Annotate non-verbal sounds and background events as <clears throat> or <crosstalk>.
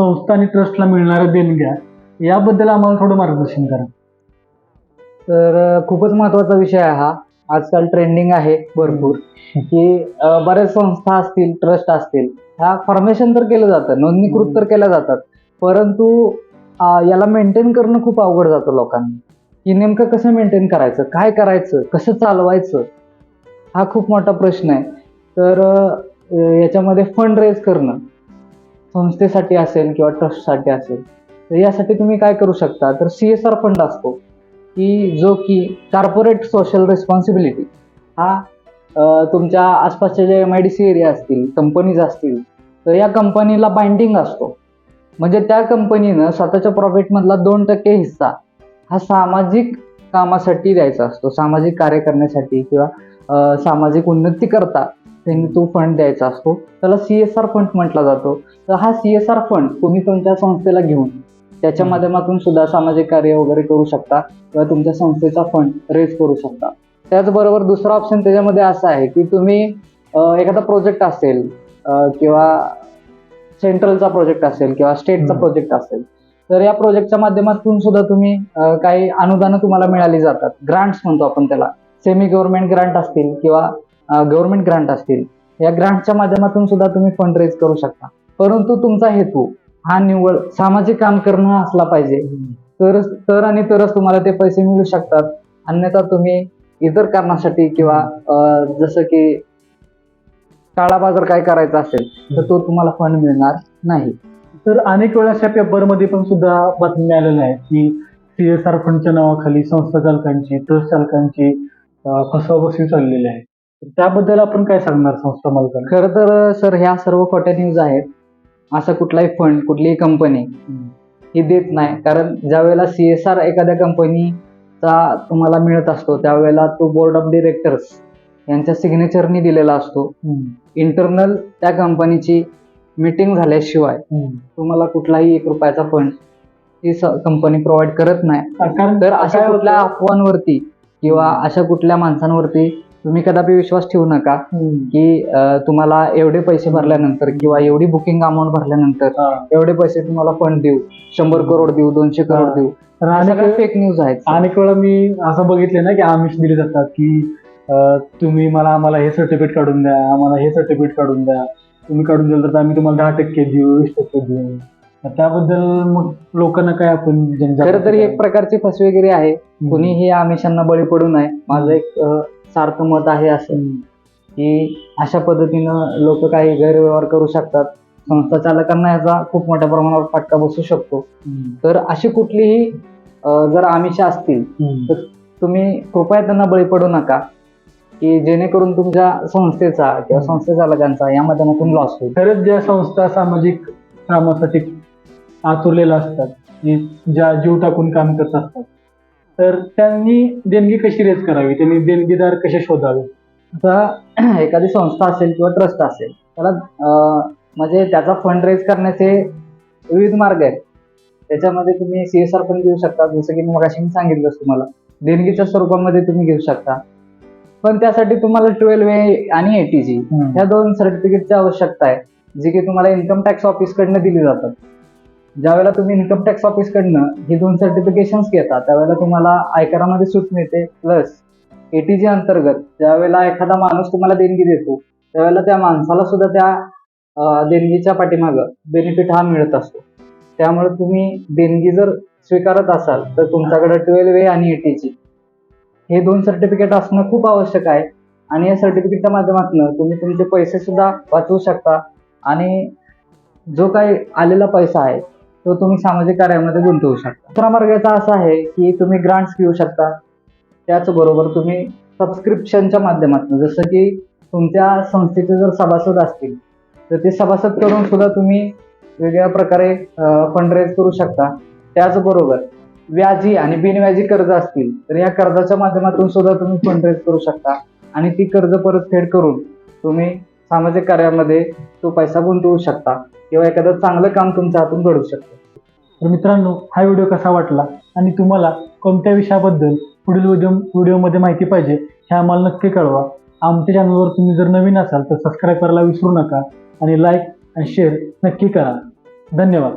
संस्था आणि ट्रस्टला मिळणाऱ्या देणग्या याबद्दल आम्हाला थोडं मार्गदर्शन करा. तर खूपच महत्त्वाचा विषय आहे हा. आजकाल ट्रेंडिंग आहे भरपूर. की बऱ्याच संस्था असतील ट्रस्ट असतील ह्या फॉर्मेशन तर केलं जातं नोंदणीकृत तर केल्या जातात. परंतु याला मेंटेन करणं खूप अवघड जातं लोकांना. की नेमकं कसं मेंटेन करायचं काय करायचं कसं चालवायचं हा खूप मोठा प्रश्न आहे. तर याच्यामध्ये फंड रेज करणं संस्थेसाठी असेल किंवा ट्रस्टसाठी असेल तर यासाठी तुम्ही काय करू शकता? तर सी एस आर फंड असतो की जो की कॉर्पोरेट सोशल रिस्पॉन्सिबिलिटी हा तुमच्या आसपासचे जे M I D C area असतील कंपनीज असतील तर या कंपनीला बाइंडिंग असतो. म्हणजे त्या कंपनीनं स्वतःच्या प्रॉफिटमधला दोन टक्के हिस्सा हा सामाजिक कामासाठी द्यायचा असतो. सामाजिक कार्य करण्यासाठी किंवा सामाजिक उन्नती करता त्यांनी तो फंड द्यायचा असतो. त्याला सी एस आर फंड म्हटला जातो. तर हा सी एस आर फंड तुम्ही तुमच्या संस्थेला घेऊन त्याच्या माध्यमातून सुद्धा सामाजिक कार्य वगैरे करू शकता किंवा तुमच्या संस्थेचा फंड रेज करू शकता. त्याचबरोबर दुसरा ऑप्शन त्याच्यामध्ये असा आहे की तुम्ही एखादा प्रोजेक्ट असेल किंवा सेंट्रलचा प्रोजेक्ट असेल किंवा स्टेटचा. प्रोजेक्ट असेल तर या प्रोजेक्टच्या माध्यमातून सुद्धा तुम्ही काही अनुदानं तुम्हाला मिळाली जातात. ग्रांट्स म्हणतो आपण त्याला. सेमी गव्हर्नमेंट ग्रांट असतील किंवा गव्हर्नमेंट ग्रांट असतील. या ग्रांटच्या माध्यमातून सुद्धा तुम्ही फंड रेज करू शकता. परंतु तुमचा हेतू हा निव्वळ सामाजिक काम करणं असला पाहिजे. तरच तर आणि तरच तुम्हाला ते पैसे मिळू शकतात. अन्यथा तुम्ही इतर कारणासाठी किंवा जसं की काळा बाजार काय करायचा असेल तर तो तुम्हाला फंड मिळणार नाही. तर अनेक वेळा अशा पेपरमध्ये पण सुद्धा बातमी आलेल्या आहेत की सी एस आर फंडच्या नावाखाली संस्था चालकांची ट्रस्ट चालकांची फसवाफसवी चाललेली आहे. त्याबद्दल आपण काय सांगणार संस्था मालकांना? खरं तर सर ह्या सर्व खोट्या न्यूज आहेत. असा कुठलाही फंड कुठलीही कंपनी ही देत नाही. कारण ज्या वेळेला सी एस आर एखाद्या कंपनीचा तुम्हाला मिळत असतो त्यावेळेला तो बोर्ड ऑफ डिरेक्टर्स यांच्या सिग्नेचरनी दिलेला असतो. इंटरनल त्या कंपनीची मीटिंग झाल्याशिवाय तुम्हाला कुठलाही एक रुपयाचा फंड ती कंपनी प्रोव्हाइड करत नाही. तर अशा कुठल्या अफवांवरती किंवा अशा कुठल्या माणसांवरती तुम्ही कदापि विश्वास ठेवू नका. की तुम्हाला एवढे पैसे भरल्यानंतर किंवा एवढी बुकिंग अमाऊंट भरल्यानंतर. एवढे पैसे तुम्हाला फंड देऊ शंभर करोड देऊ दोनशे करोड. देऊ तर फेक न्यूज आहेत अनेक वेळा मी असं बघितले ना की आमिष दिले जातात की तुम्ही मला आम्हाला हे सर्टिफिकेट काढून द्या आम्हाला हे सर्टिफिकेट काढून द्या तुम्ही काढून दिलं तर आम्ही तुम्हाला दहा टक्के देऊ वीस टक्के देऊ त्याबद्दल मग लोकांना काय आपण खरं तर एक? प्रकारची फसवेगिरी आहे. कुणीही आमिषांना बळी पडू नये माझं एक अं, सार्थ मत आहे असं की अशा पद्धतीनं लोक काही गैरव्यवहार करू शकतात संस्था चालकांना याचा खूप मोठ्या प्रमाणावर फटका बसू शकतो. तर अशी कुठलीही जर आमिष असतील हम्म. तुम्ही कृपया त्यांना बळी पडू नका की जेणेकरून तुमच्या संस्थेचा किंवा. संस्थे चालकांचा या माध्यमातून लॉस होईल खरंच ज्या संस्था सामाजिक कामासाठी आतुरलेल्या असतात ज्या जीव टाकून काम करत असतात तर त्यांनी देणगी कशी रेज करावी? त्यांनी देणगीदार कसे शोधावे? आता <clears throat> एखादी संस्था असेल किंवा ट्रस्ट असेल त्याला म्हणजे त्याचा फंड रेज करण्याचे विविध मार्ग आहेत. त्याच्यामध्ये तुम्ही सी एस आर पण घेऊ शकता. जसं की मग मी सांगितलंच तुम्हाला. देणगीच्या स्वरूपामध्ये तुम्ही घेऊ शकता. पण त्यासाठी तुम्हाला ट्वेल्व ए आणि एटीजी ह्या दोन सर्टिफिकेटची आवश्यकता आहे जी की तुम्हाला इन्कम टॅक्स ऑफिसकडनं दिली जातात. ज्यावेळेला तुम्ही इन्कम टॅक्स ऑफिसकडनं ही दोन सर्टिफिकेशन्स घेता त्यावेळेला तुम्हाला आयकरामध्ये सूट मिळते. प्लस एटीजी अंतर्गत ज्यावेळेला एखादा माणूस तुम्हाला देणगी देतो त्यावेळेला त्या माणसाला सुद्धा त्या देणगीच्या पाठीमागं बेनिफिट हा मिळत असतो. त्यामुळे तुम्ही देणगी जर स्वीकारत असाल तर तुमच्याकडे ट्वेल्व ए आणि एटीजी हे दोन सर्टिफिकेट असणं खूप आवश्यक आहे. आणि या सर्टिफिकेटच्या माध्यमातून तुम्ही तुमचे पैसे सुद्धा वाचवू शकता. आणि जो काही आलेला पैसा आहे तो तुम्ही सामाजिक कार्यामध्ये गुंतवू शकता. दुसरा मार्ग याचा असा आहे की तुम्ही ग्रांट्स घेऊ शकता. त्याचबरोबर तुम्ही सबस्क्रिप्शनच्या माध्यमातून जसं की तुमच्या संस्थेचे जर सभासद असतील तर ते सभासद करून सुद्धा तुम्ही वेगळ्या प्रकारे फंड रेज करू शकता. त्याचबरोबर व्याजी आणि बिनव्याजी कर्ज असतील तर या कर्जाच्या माध्यमातून सुद्धा तुम्ही फंडरेज करू शकता. आणि ती कर्ज परतफेड करून तुम्ही सामाजिक कार्यामध्ये तो पैसा गुंतवू शकता. किंवा एखादं चांगलं काम तुमच्या हातून घडू शकतं. तर मित्रांनो हा व्हिडिओ कसा वाटला आणि तुम्हाला कोणत्या विषयाबद्दल पुढील व्हिडिओ व्हिडिओमध्ये माहिती पाहिजे हे आम्हाला नक्की कळवा. आमच्या चॅनलवर तुम्ही जर नवीन असाल तर सबस्क्राईब करायला विसरू नका आणि लाईक आणि शेअर नक्की करा. धन्यवाद.